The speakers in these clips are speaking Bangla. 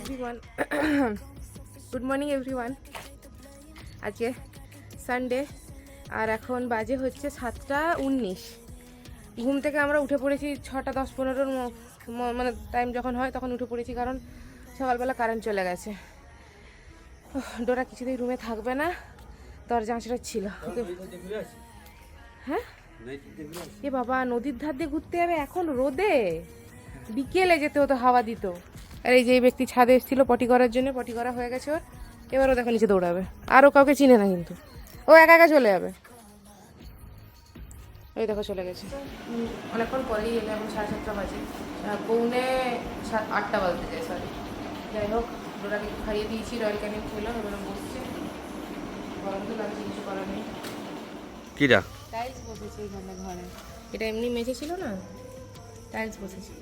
এভরিওয়ান গুড মর্নিং এভরিওয়ান আজকে সানডে আর এখন বাজে হচ্ছে সাতটা উনিশ। ঘুম থেকে আমরা উঠে পড়েছি ছটা দশ পনেরোর মানে টাইম যখন হয় তখন উঠে পড়েছি, কারণ সকালবেলা কারেন্ট চলে গেছে। ডোরা কিছুতেই রুমে থাকবে না, দরজা আঁচড়া ছিল। হ্যাঁ? এ বাবা, নদীর ধার দিয়ে ঘুরতে যাবে এখন? রোদে? বিকেলে যেতে হতো, হাওয়া দিত। আর এই যে এই ব্যক্তি ছাদে এসেছিল পটি করার জন্য পটি করা হয়ে গেছে ওর। এবার ও দেখো নিচে দৌড়াবে। আরও কাউকে চিনে না কিন্তু। ও একা একা চলে যাবে। ওই দেখো চলে গেছে। অনেকক্ষণ পরেই এলে এখন সাড়ে সাতটা বাজে। পৌনে সাত আটটা বাজতে যায় সরি যাই হোক ডোরাকে খাইয়ে দিয়েছি রয়্যাল ক্যানিন খেলাম এবার বসছে। গরম তো লাগছে কিছু করার নেই। কিরা? টাইলস বসেছে এইখানে ঘরে। এটা এমনি মেঝে ছিল না? টাইলস বসেছে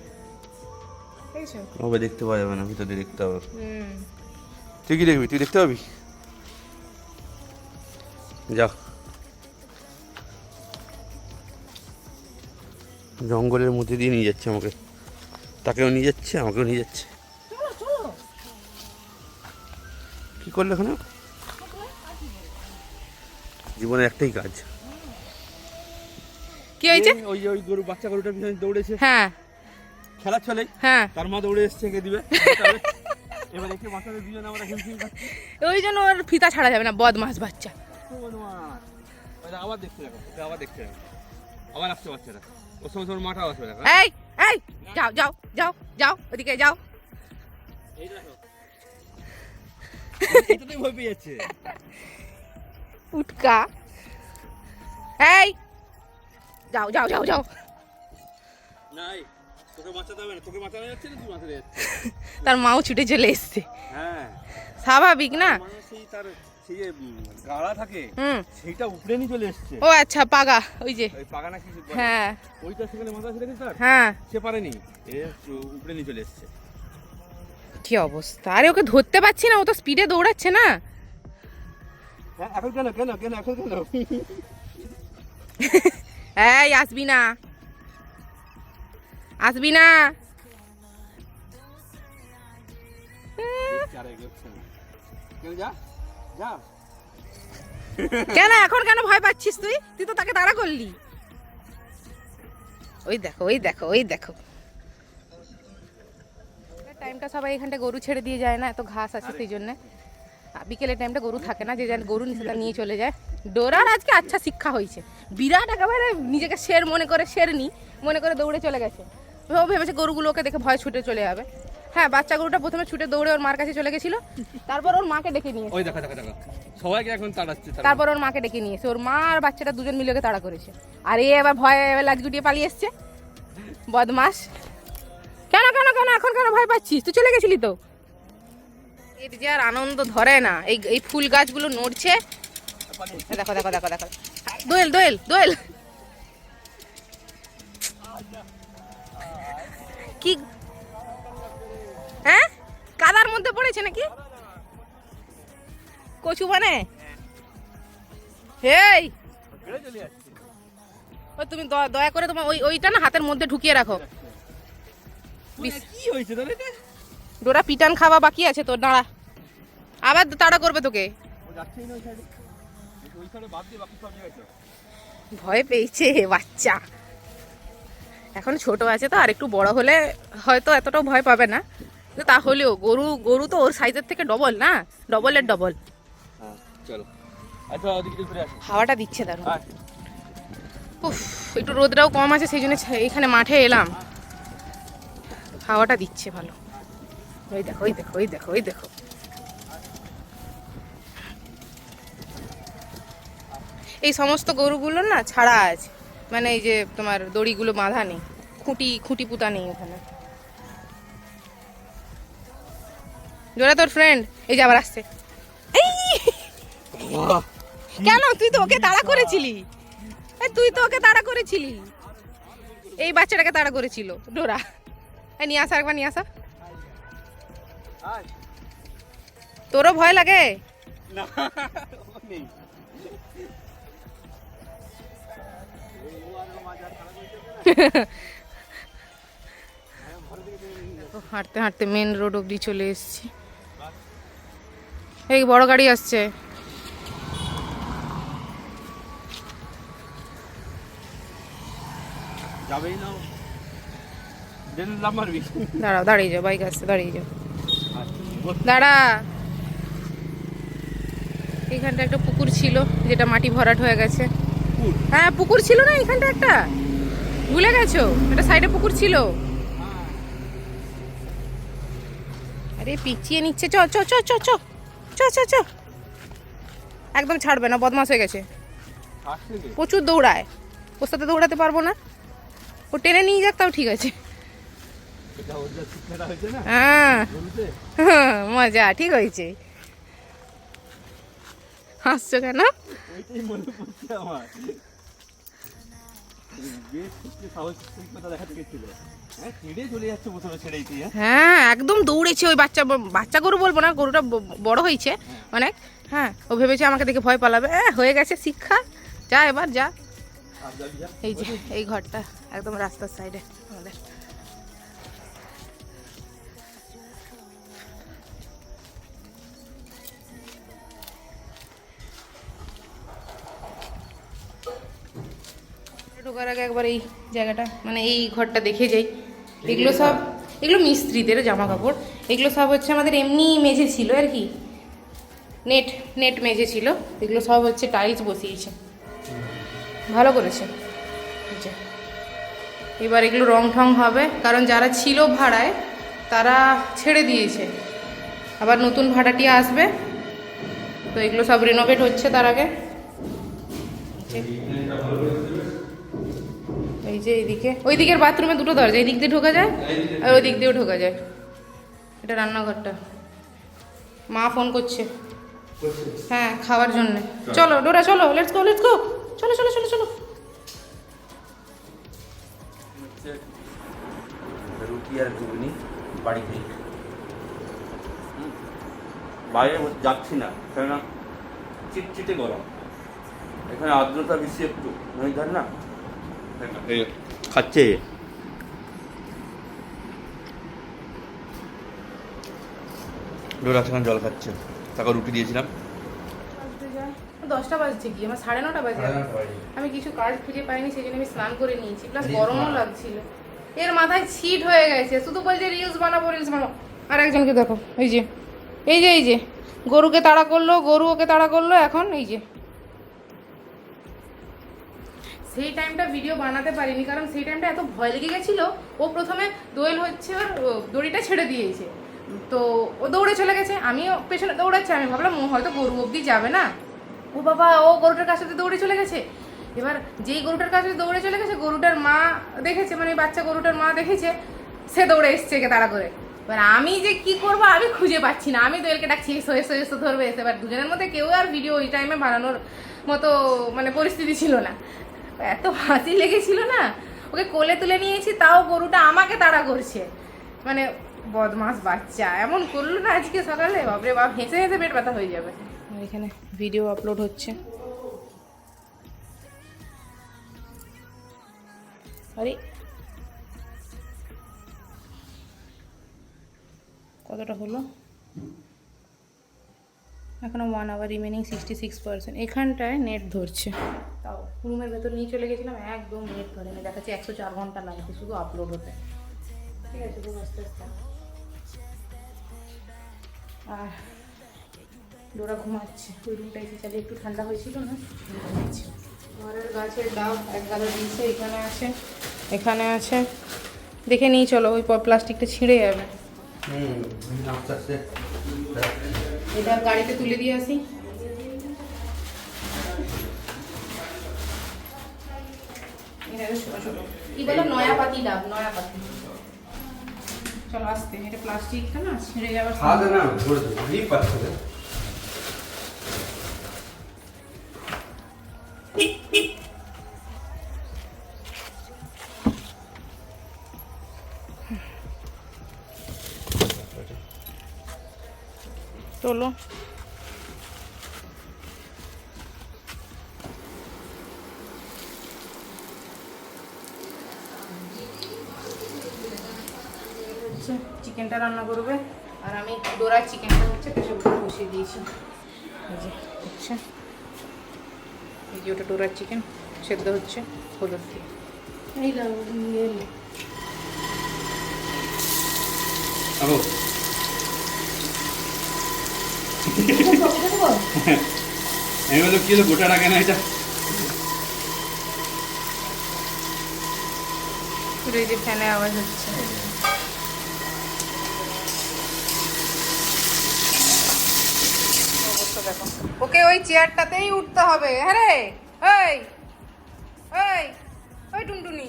ওকে দেখতে পাওয়া যাবে না ভিতরে দেখতে হবে। হুম। তুই কি দেখবি? তুই দেখতে পাবি? যা জঙ্গলের মধ্যে দিয়ে নিয়ে যাচ্ছে আমাকে। তাকেও নিয়ে যাচ্ছে আমাকেও নিয়ে যাচ্ছে। কি করলে ওখানে? জীবনে একটাই কাজ। কি হয়েছে? ওই যে ওই গরু বাচ্চা গরুটার পিছনে দৌড়েছে। হ্যাঁ। খেলা চলে হ্যাঁ। তার মা দৌড়ে এসছে কে দিবে। এবার এসে বাচ্চাদের দুজনে আমরা হিমশিম খাচ্ছি ওই জন্য ওর ফিতা ছাড়া যাবে না বদমাস বাচ্চা। আবার দেখতে দেখো আবার দেখতে দেখো আবার আসছে বাচ্চারা ওর সঙ্গে তোমার মাটাও আসবে দেখো এই এই যাও যাও যাও যাও ওদিকে যাও। এই দেখো এটাতেই ভয় পেয়ে যাচ্ছে। উটকা। এই যাও যাও যাও যাও। নাই। তার মাও ছুটে চলে এসছে। হ্যাঁ। স্বাভাবিক না? তার সেই যে গাড়া থাকে সেইটা উপরে নিয়ে চলে এসছে। ও আচ্ছা পাগা ওই যে। হ্যাঁ। ওইটা সেখানে মাথা ছিল কিন্তু হ্যাঁ। সে পারেনি। এ উপরে নিয়ে চলে এসছে। কি অবস্থা? আরে ওকে ধরতে পারছি না ও তো স্পিডে দৌড়াচ্ছে না। হ্যাঁ এখন কেন কেন কেন এখন কেন? এই আসবি না। আসবি না। কেন, এখন কেন ভয় পাচ্ছিস তুই? তুই তো তাকে তাড়া করলি। ওই দেখো ওই দেখো ওই দেখো। টাইমটা সবাই এখানটা গরু ছেড়ে দিয়ে যায় না, এত ঘাস আছে সেই জন্য। বিকেলের টাইমটা গরু থাকে না, যে যেন গরু নিচে নিয়ে চলে যায়। ডোরার আজকে আচ্ছা শিক্ষা হয়েছে। বিরাট একেবারে নিজেকে শের মনে করে, শের নি, মনে করে দৌড়ে চলে গেছে। ও ভেবেছে গরুগুলোকে দেখে ভয় ছুটে চলে যাবে। হ্যাঁ বাচ্চা গরুটা প্রথমে ছুটে দৌড়ে ওর মার কাছে চলে গেছিল। তারপর ওর মাকে ডেকে নিয়ে ওই দেখা দেখা দেখা। সবাইকে এখন তাড়াচ্ছে তারপর ওর মাকে ডেকে নিয়েছে ওর মা আর বাচ্চাটা দুজন মিলে ওকে তাড়া করেছে। আর এ এবার ভয়ে এবার লাজ গুটিয়ে পালিয়ে এসছে। বদমাস কেন কেন কেন এখন কেন ভয় পাচ্ছিস? তুই চলে গেছিলি তো। এর যে আর আনন্দ ধরে না এই এই ফুল গাছগুলো নড়ছে। দেখো দেখো দেখো দেখো। দোয়েল দোয়েল দোয়েল। কি? হ্যাঁ? কাদার মধ্যে পড়েছে নাকি? কচু মানে হেই! ও তুমি দয়া করে তোমার ওই ওইটা না হাতের মধ্যে ঢুকিয়ে রাখো। বিস- কি হয়েছে ডোরা পিটান খাওয়া বাকি আছে তোর দাঁড়া। আবার তাড়া করবে তোকে। ভয় পেয়েছে বাচ্চা। এখন ছোট আছে তো আর একটু বড় হলে হয়তো এতটাও ভয় পাবে না। তাহলেও গরু গরু তো ওর সাইজের থেকে ডবল না? ডবলের ডবল হ্যাঁ চলো। আচ্ছা হাওয়াটা দিচ্ছে দারুণ উফ একটু রোদটাও কম আছে সেই জন্য এখানে মাঠে এলাম। হাওয়াটা দিচ্ছে ভালো। ওই দেখো ওই দেখো ওই দেখো ওই দেখো। এই সমস্ত গরুগুলো না ছাড়া আছে। মানে এই যে তোমার দড়িগুলো বাঁধা নেই খুঁটি খুঁটি পুতা নেই ওখানে। জোড়া তোর ফ্রেন্ড এই যে আবার আসছে। কেন? তুই তো ওকে তাড়া করেছিলি। তুই তো ওকে তাড়া করেছিলি। এই বাচ্চাটাকে তাড়া করেছিল ডোরা। এই নিয়ে আসা একবার নিয়ে আসা। তোরও ভয় লাগে? না হাঁটতে হাঁটতে মেন রোড অবধি চলে এসেছি। এই বড় গাড়ি আসছে। দাঁড়াও দাঁড়িয়ে যাও বাইক আসছে দাঁড়িয়ে যাও। দাঁড়া। এখানটা একটা পুকুর ছিল যেটা মাটি ভরাট হয়ে গেছে। হ্যাঁ পুকুর ছিল না এখানটা একটা? ভুলে গেছো? একটা সাইডে পুকুর ছিল। আরে পিছিয়ে নিচ্ছে। চ চ চ চ চ। চ চ চ। একদম ছাড়বে না বদমাস হয়ে গেছে। প্রচুর দৌড়ায়। ওর সাথে দৌড়াতে পারব না। ও টেনে নিয়ে যাক তাও ঠিক আছে। এটা হ্যাঁ। মজা ঠিক হয়েছে। হাসছো কেন ওইটাই মনে পড়ছে আমার বেশ সত্যি সাহসিকতা দেখাতে গেছিল হ্যাঁ একদম দৌড়েছে ওই বাচ্চা বাচ্চা গরু বলব না, গরুটা বড় হয়েছে অনেক। হ্যাঁ ও ভেবেছে আমাকে দেখে ভয় পালাবে। হ্যাঁ হয়ে গেছে শিক্ষা। যা এবার যা। এই যে, এই ঘরটা একদম রাস্তার সাইডে ঢোকার আগে একবার এই জায়গাটা মানে এই ঘরটা দেখে যাই এগুলো সব এগুলো মিস্ত্রিদের জামা কাপড় এগুলো সব হচ্ছে আমাদের এমনি মেঝে ছিল আর কি নেট নেট মেঝে ছিল এগুলো সব হচ্ছে টাইলস বসিয়েছে ভালো করেছে এবার এগুলো রং ঠং হবে কারণ যারা ছিল ভাড়ায় তারা ছেড়ে দিয়েছে আবার নতুন ভাড়াটি আসবে তো এগুলো সব রিনোভেট হচ্ছে তার আগে এই যে এইদিকে ওই দিকের বাথরুমে দুটো দরজা এই দিক দিয়ে ঢোকা যায় আর ওই দিক দিয়েও ঢোকা যায়। এটা রান্নাঘরটা। মা ফোন করছে। হ্যাঁ খাওয়ার জন্য। চলো, ডোরা, চলো লেটস গো লেটস গো চলো চলো চলো চলো। রুটি আর ঘুগনি বাড়িতে বাইরে যাচ্ছি না, কেননা চিটচিটে গরম। এখানে আর্দ্রতা বেশি একটু। নই ধর না এই খাচ্ছে ডোরা সেখানে জল খাচ্ছে তাকে রুটি দিয়েছিলাম দশটা বাজছে কি? আমার সাড়ে নটা বাজে। আমি কিছু কাজ খুঁজে পাইনি সেই জন্য আমি স্নান করে নিয়েছি। প্লাস গরমও লাগছিল। এর মাথায় ছিট হয়ে গেছে। শুধু বলছে রিলস বানাবো রিলস বানাবো। আর একজনকে দেখো এই যে। এই যে এই যে। গরুকে তাড়া করল গরু ওকে তাড়া করল এখন এই যে। সেই টাইমটা ভিডিও বানাতে পারিনি, কারণ সেই টাইমটা এত ভয় লেগে গেছিল, ও প্রথমে দোয়েল হচ্ছে ওর দড়িটা ছেড়ে দিয়েছে। তো ও দৌড়ে চলে গেছে, আমিও পেছনে দৌড়াচ্ছি, আমি ভাবলাম, ও হয়তো গরু অবধি যাবে না। ও বাবা, ও গরুটার কাছে দৌড়ে চলে গেছে। এবার যেই গরুটার কাছে দৌড়ে চলে গেছে, গরুটার মা দেখেছে মানে বাচ্চা গরুটার মা দেখেছে, সে দৌড়ে এসছে একে তাড়া করে। এবার আমি যে কি করব, আমি খুঁজে পাচ্ছি না, আমি দোয়েলকে ডাকছি, এসো এসো এসো, ধরবে, এসে। এবার দুজনের মধ্যে কেউ আর ভিডিও ওই টাইমে বানানোর মতো মানে পরিস্থিতি ছিল না। এত হাসি লেগেছিল না? ওকে কোলে তুলে নিয়েছি, তাও গরুটা আমাকে তাড়া করছে। মানে বদমাস বাচ্চা, এমন করল না আজকে সকালে? বাপরে বাপ, হেসে হেসে পেট ব্যথা হয়ে যাবে। এখানে ভিডিও আপলোড হচ্ছে। আরে। কতটা হলো? এখনও one hour remaining sixty six percent এখানটায় নেট ধরছে। রুমের ভেতর নিয়ে চলে গেছিলাম একদম নেট ধরে। না দেখাচ্ছে একশো চার ঘণ্টা লাগছে শুধু আপলোড হতে। ঠিক আছে খুব আস্তে আস্তে। আর ডোরা ঘুমাচ্ছে। ওই রুমটা এসে চালিয়ে একটু ঠান্ডা হয়েছিল না ঘুমাচ্ছে। ঘরের গাছের ডাব এক গাদা দিয়েছে এখানে আছে এখানে আছে। দেখে নিয়ে চলো ওই প্লাস্টিকটা ছিঁড়ে যাবে। এটা গাড়িতে তুলে দিয়ে আসি এটা ছোট ছোট কি বলো নয়া পাতি ডাব নয়া পাতি চলো আসতে এটা প্লাস্টিকটা না ছিঁড়ে যাওয়ার খাওয়া না ধরে দেবো বুঝতেই পারছ না হচ্ছে চিকেনটা রান্না করবে। আর আমি ডোরার চিকেনটা হচ্ছে প্রেশার কুকারে বসিয়ে দিয়েছি। এই যে হচ্ছে। এই যে ওটা ডোরার চিকেন সেদ্ধ হচ্ছে হলুদ দিয়ে। এই আমি বললাম কি হলো গোটা রাখে না এটা? পুরো এই যে ফ্যানে আওয়াজ হচ্ছে অবস্থা দেখো। ওকে ওই চেয়ারটাতেই উঠতে হবে। হ্যাঁ রে? ওই ওই ওই টুনটুনি।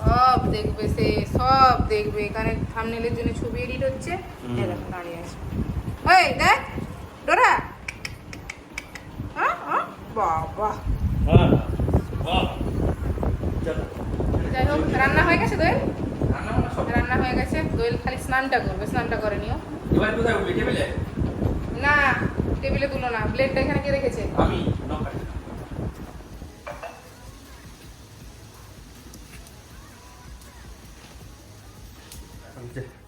সব দেখবে সে সব দেখবে। এখানে থামনেলের জন্য ছবি এডিট হচ্ছে। দাঁড়িয়ে আছে। ওই দেখ ডোরা। হ্যাঁ হ্যাঁ বাবা। যাই হোক রান্না হয়ে গেছে দোয়েল রান্না হয়ে গেছে দোয়েল খালি স্নানটা করবে স্নানটা করে নিও। এবার কোথায় উঠবি টেবিলে? না টেবিলে তুলো না প্লেটটা এখানে কে রেখেছে? আমি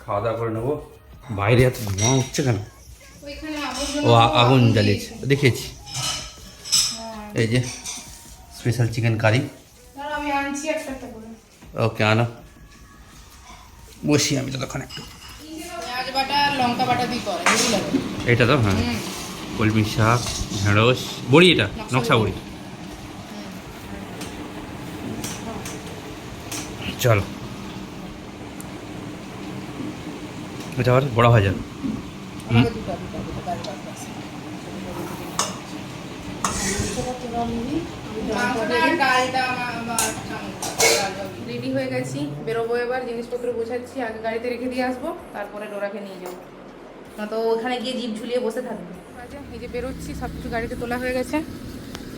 খাওয়া দাওয়া করে নেব বাইরে এত ধোঁয়া উঠছে কেন? ও আগুন জ্বালিয়েছে দেখেছি। এই যে স্পেশাল চিকেন কারি আনছি একটা একটা করে। ওকে আনো। বসি আমি ততক্ষণ একটু। পেঁয়াজ বাটা আর লঙ্কা বাটা দিয়ে করে হেভি লাগে এটা তো হ্যাঁ। কলমি শাক ঢেঁড়স বড়ি এটা নকশা বড়ি। চলো। এটা আবার বড় হয়ে আমাকে দুটো দুটো দুটো গাড়ি বাস বাস রেডি হয়ে গেছি, বেরোবো এবার, জিনিসপত্র গোছাচ্ছি, আগে গাড়িতে রেখে দিয়ে আসব, তারপরে ডোরাকে নিয়ে যাব। না তো ওখানে গিয়ে জিপ ঝুলিয়ে বসে থাকবে। এই যে বেরোচ্ছি সব কিছু গাড়িতে তোলা হয়ে গেছে।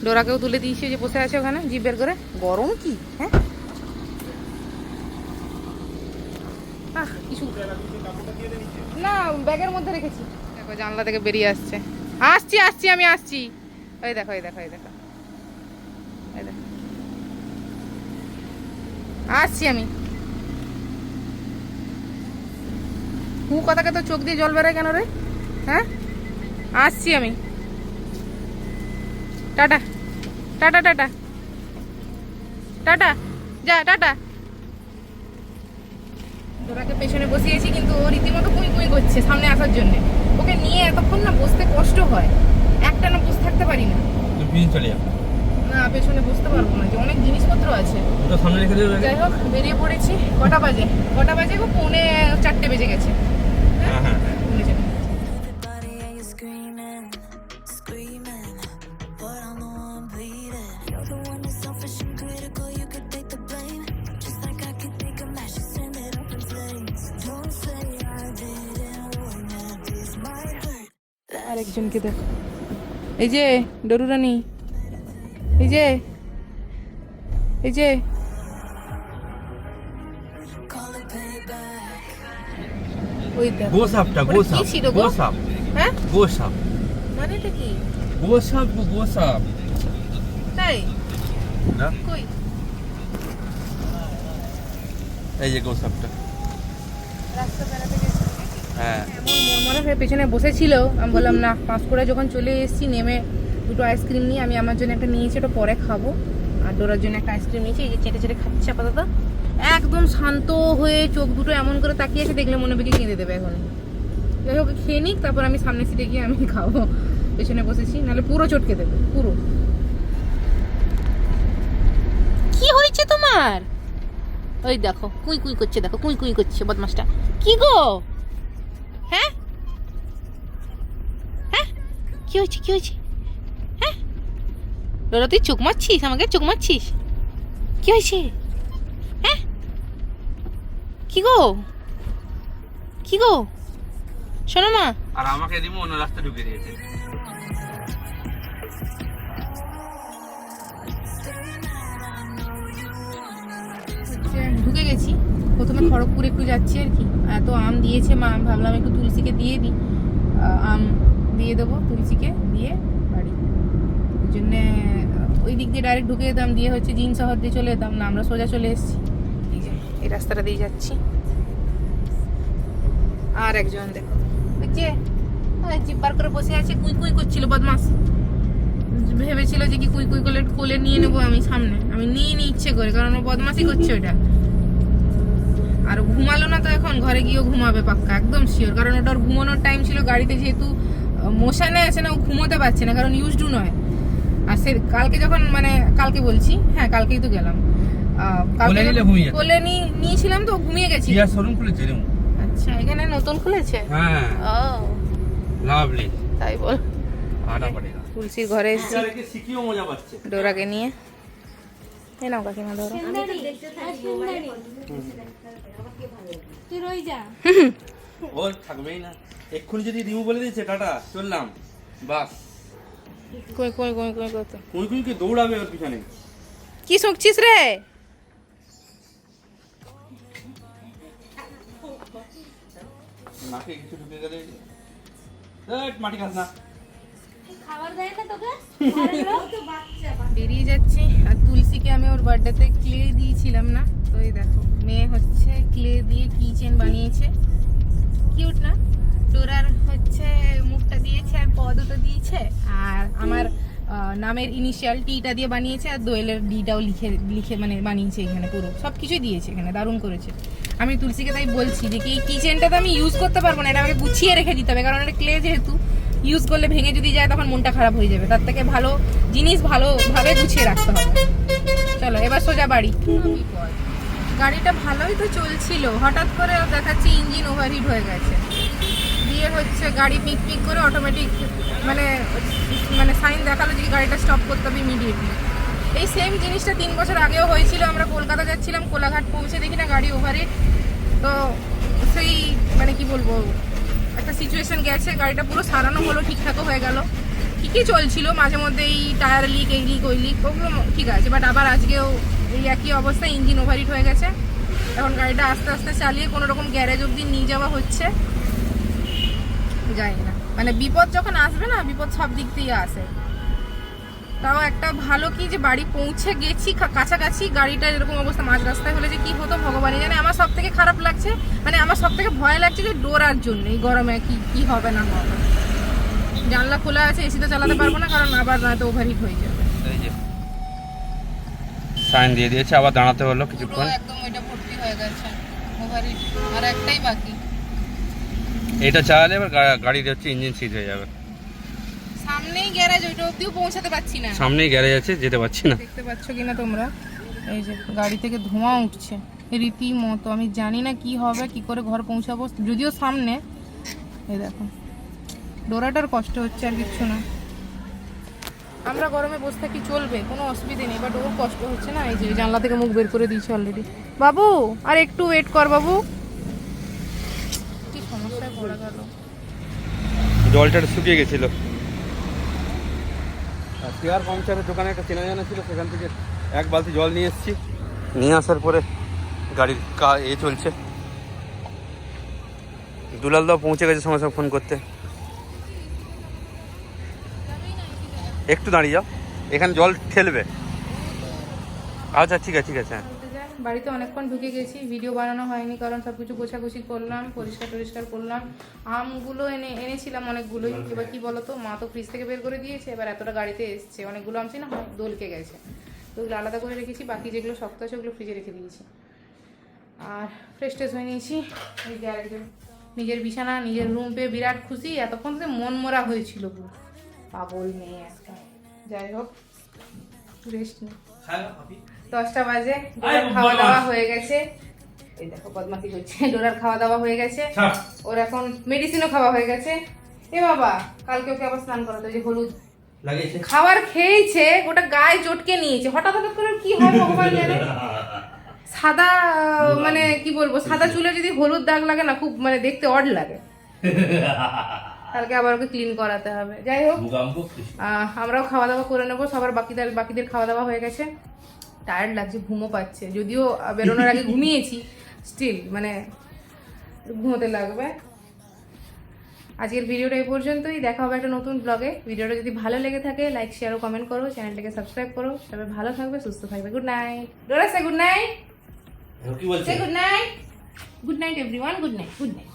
ডোরাকেও তুলে দিয়েছি যে বসে আছে ওখানে জিপ বের করে। গরম কি? হ্যাঁ? আহ কিছু না, ব্যাগের মধ্যে রেখেছি। দেখো, জানলা থেকে বেরিয়ে আসছে। আসছি আসছি, আমি আসছি। ওই দেখো, এই দেখো এই দেখো। এই দেখো। আসছি আমি। হু কথাকে তো চোখ দিয়ে জল বেরোয় কেন রে? হ্যাঁ? আসছি আমি। টাটা। Tata tata. টাটা। যা, টাটা। ওনাকে পেছনে বসিয়েছি কিন্তু ও রীতিমতো কুই কুই করছে সামনে আসার জন্য। ওকে নিয়ে এতক্ষণ না বসতে কষ্ট হয়। একটা বসে থাকতে পারি না। চলে যা। না পেছনে বসতে পারব না। যে অনেক জিনিসপত্র আছে। ওটা যাই হোক বেরিয়ে পড়েছি। কটা বাজে? কটা বাজে গো? পৌনে চারটে বেজে গেছে। হ্যাঁ হ্যাঁ। আরেকজনকে দেখো। এই যে ডরু রানী এই যে। এই যে। গোসাপটা গোসাপ? গোসাপ। হ্যাঁ? গোসাপ। মানেটা কি? গোসাপ গোসাপ। তাই? না? কই? এই যে গোসাপটা। রাস্তা হ্যাঁ। মনমনে হয়ে পেছনে বসেছিল। আমি বললাম না পাঁশকুড়া যখন চলে এসেছি নেমে দুটো আইসক্রিম নিয়ে আমি আমার জন্য একটা নিয়েছি ওটা পরে খাব। আর ডোরার জন্য একটা আইসক্রিম নিয়েছি এই যে চেটে চেটে খাচ্ছে আপাতত। একদম শান্ত হয়ে চোখ দুটো এমন করে তাকিয়েছে দেখলে মনে হবে কি কেঁদে দেবে এখন। যাই হোক খেয়ে নিক তারপর আমি সামনে সিটে গিয়ে আমি খাব। পেছনে বসেছি নাহলে পুরো চটকে দেবে পুরো। কি হয়েছে তোমার? ওই দেখো কুই কুই করছে দেখো কুই কুই করছে বদমাসটা কি গো? কি হয়েছে কি হয়েছে? হ্যাঁ? লোরা তুই চোখ মারছিস? আমাকে চোখ মারছিস? কি হয়েছে? হ্যাঁ? কি গো? কি গো? শোনো মা। আর আমাকে দিমো অন্য রাস্তা ঢুকে দিয়েছে। ঢুকে গেছি। প্রথমে খড়গপুর একটু যাচ্ছি আর কি। এত আম দিয়েছে মা আমি ভাবলাম একটু তুলসীকে দিয়ে দিই। আম দিয়ে দেবো তুলসীকে দিয়ে বাড়ি। ওই জন্যে ওই দিক দিয়ে ডাইরেক্ট ঢুকে যেতাম, দিয়ে হচ্ছে জিন শহর দিয়ে চলে যেতাম, না আমরা সোজা চলে এসেছি। এই যে রাস্তাটা দিয়ে যাচ্ছি। আর একজন দেখো বুঝছে ওই জিব্বার করে বসে আছে, কুই কুই করছিল বদমাস ভেবেছিল যে কি কুই কুই করে কোলে নিয়ে নেব আমি সামনে। আমি নিয়ে নি ইচ্ছে করে, কারণ ও বদমাসই করছে ওটা আর ঘুমালো না তো এখন, ঘরে গিয়েও ঘুমাবে পাক্কা, একদম শিওর কারণ ওটার ঘুমানোর টাইম ছিল গাড়িতে, যেহেতু মোশানে আছে না ও ঘুমোতে পারছে না কারণ ইউজ টু নয়। আর সে কালকে যখন মানে কালকে বলছি হ্যাঁ কালকেই তো গেলাম। কালকে কোলে নিয়েছিলাম তো ঘুমিয়ে গেছি শোরুম খুলেছে রে আচ্ছা এখানে নতুন খুলেছে? হ্যাঁ। ও লাভলি তাই বল। আটা পড়েগা তুলসীর ঘরে এসেছি। শিখিও মজা পাচ্ছে। ডোরাকে নিয়ে। এ নাও কাকিমা ধরো। তুই রই যা। ও থাকবেই না। এক্ষুনি যদি রিমু বলে দিয়েছে টাটা চললাম। বাস। কই কই কই কই কত কুই কুই কি দৌড়াবে ওর পিছনে? কি শুকছিস রে? নাকে কিছু ঢুকে গেলে। এই, মাটি খাস না? বেরিয়ে যাচ্ছি। আর তুলসীকে আমি ওর বার্থডেতে ক্লে দিয়েছিলাম না? তো এই দেখো মেয়ে হচ্ছে ক্লে দিয়ে কি চেন বানিয়েছে। কিউট না। ডোরার হচ্ছে মুখটা দিয়েছে আর প দুটো দিয়েছে। আর আমার নামের ইনিশিয়াল টিটা দিয়ে বানিয়েছে আর দোয়েলের ডিটাও লিখে লিখে মানে বানিয়েছে এখানে পুরো। সব কিছুই দিয়েছে এখানে, দারুণ করেছে। আমি তুলসীকে তাই বলছি যে কি কিচেনটা তো আমি ইউজ করতে পারব না, এটা আমাকে গুছিয়ে রেখে দিতে হবে। কারণ এটা ক্লে যেহেতু ইউজ করলে ভেঙে যদি যায় তখন মনটা খারাপ হয়ে যাবে। তার থেকে ভালো জিনিস ভালোভাবে গুছিয়ে রাখতে হবে। চলো, এবার সোজা বাড়ি। গাড়িটা ভালোই তো চলছিল। হঠাৎ করে দেখাচ্ছি ইঞ্জিন ওভারহিট হয়ে গেছে। দিয়ে হচ্ছে গাড়ি পিক পিক করে অটোমেটিক মানে মানে সাইন দেখাল যে গাড়িটা স্টপ করতে হবে ইমিডিয়েটলি এই সেম জিনিসটা তিন বছর আগেও হয়েছিল। আমরা কলকাতা যাচ্ছিলাম, কোলাঘাট পৌঁছে দেখি না গাড়ি ওভারহিট তো সেই মানে কি বলব, একটা সিচুয়েশন গেছে। গাড়িটা পুরো সারানো হলো, ঠিকঠাকও হয়ে গেল। ঠিকই চলছিল। মাঝে মধ্যে এই টায়ার লিক এই লিক ওই লিক ওগুলো ঠিক আছে। বাট আবার আজকেও এই একই অবস্থায় ইঞ্জিন ওভারহিট হয়ে গেছে। এখন গাড়িটা আস্তে আস্তে চালিয়ে কোনো রকম গ্যারেজ অবধি নিয়ে যাওয়া হচ্ছে। যাই না। মানে বিপদ যখন আসবে না, বিপদ সব দিক দিয়ে আসে। তাও একটা ভালো কি যে বাড়ি পৌঁছে গেছি কাছাকাছি গাড়িটা এরকম অবস্থা, মাঝ রাস্তায় হলে যে কি হতো, ভগবানই জানে। আমার সব থেকে খারাপ লাগছে মানে আমার সব থেকে ভয় লাগছে যে ডোরার জন্য, এই গরমে কি কি হবে না হবে। জানলা খোলা আছে এসি তো চালাতে পারব না, কারণ আবার নয়তো ওভারহিট হয়ে যাবে। সাইন দিয়ে দিয়েছে আবার দাঁড়াতে হলো কিছুক্ষণ। একদম ওইটা ভর্তি হয়ে গেছে। আর একটাই বাকি। এটা চালালে এবার গা- গাড়ির হচ্ছে ইঞ্জিন সিজ হয়ে যাবে। সামনেই গ্যারেজ ওইটা অবধিও পৌঁছাতে পারছি না। সামনেই গ্যারেজ আছে যেতে পারছি না। দেখতে পাচ্ছ কিনা তোমরা? এই যে গাড়ি থেকে ধোঁয়া উঠছে। রীতিমতো আমি জানি না কি হবে কি করে ঘর পৌঁছাবো যদিও সামনে। এই দেখো। ডোরাটার কষ্ট হচ্ছে আর কিচ্ছু না। আমরা গরমে বসে থাকি চলবে কোনো অসুবিধে নেই বাট ওর কষ্ট হচ্ছে না এই যে জানলা থেকে মুখ বের করে দিয়েছে অলরেডি বাবু আর একটু ওয়েট কর বাবু। কি সমস্যায় পড়ে গেল? জলটা শুকিয়ে গেছিল। আর চেয়ার পাংচারের দোকানে একটা চেনা জানা ছিল সেখান থেকে এক বালতি জল নিয়ে এসেছি। নিয়ে আসার পরে গাড়ির কা এ চলছে। দুলাল দাও পৌঁছে গেছে সময় সময় ফোন করতে। একটু দাঁড়িয়ে যাও। এখানে জল ঠেলবে। আচ্ছা ঠিক আছে ঠিক আছে হ্যাঁ। বাড়িতে অনেকক্ষণ ঢুকে গেছি ভিডিও বানানো হয়নি, কারণ সব কিছু গোছাগুছি করলাম, পরিষ্কার টরিষ্কার করলাম। আমগুলো এনে, এনেছিলাম অনেকগুলোই এবার কি বলতো, মা তো ফ্রিজ থেকে বের করে দিয়েছে, এবার এতটা গাড়িতে এসছে। অনেকগুলো আমছি না দোলকে গেছে। তো ওগুলো আলাদা করে রেখেছি, বাকি যেগুলো শক্ত আছে ওগুলো ফ্রিজে রেখে দিয়েছি। আর ফ্রেশ ট্রেশ হয়ে নিয়েছি। নিজের বিছানা, নিজের রুম পেয়ে বিরাট খুশি, এতক্ষণ মন মরা হয়েছিল পুরো। পাগল মেয়ে একটা। যাই হোক রেস্ট নেই দশটা বাজে খাওয়া দাওয়া হয়ে গেছে। এই দেখো বদমাসি করছে। ডোরার খাওয়া দাওয়া হয়ে গেছে। ওর এখন মেডিসিনও খাওয়া হয়ে গেছে। এ বাবা কালকে ওকে আবার স্নান করাতে যে হলুদ। খাবার খেয়েছে গোটা গায়ে চটকে নিয়েছে। হঠাৎ হঠাৎ করে কি হয় ভগবান জানে। সাদা মানে কি বলব সাদা চুলে যদি হলুদ দাগ লাগে না খুব মানে দেখতে অড লাগে। কালকে আবার ওকে ক্লিন করাতে হবে। যাই হোক আমরাও খাওয়া দাওয়া করে নেব। সবার বাকিদের বাকিদের খাওয়া দাওয়া হয়ে গেছে। টায়ার্ড লাগছে ঘুমও পাচ্ছে। যদিও বেরোনোর আগে ঘুমিয়েছি স্টিল মানে ঘুমোতে লাগবে। আজকের ভিডিওটা এই পর্যন্তই। দেখা হবে একটা নতুন ব্লগে ভিডিওটা যদি ভালো লেগে থাকে লাইক শেয়ার ও কমেন্ট করো। চ্যানেলটাকে সাবস্ক্রাইব করো। তবে ভালো থাকবে সুস্থ থাকবে। Good night ডোরাসে good night good night. Good night, everyone. Good night. Good night.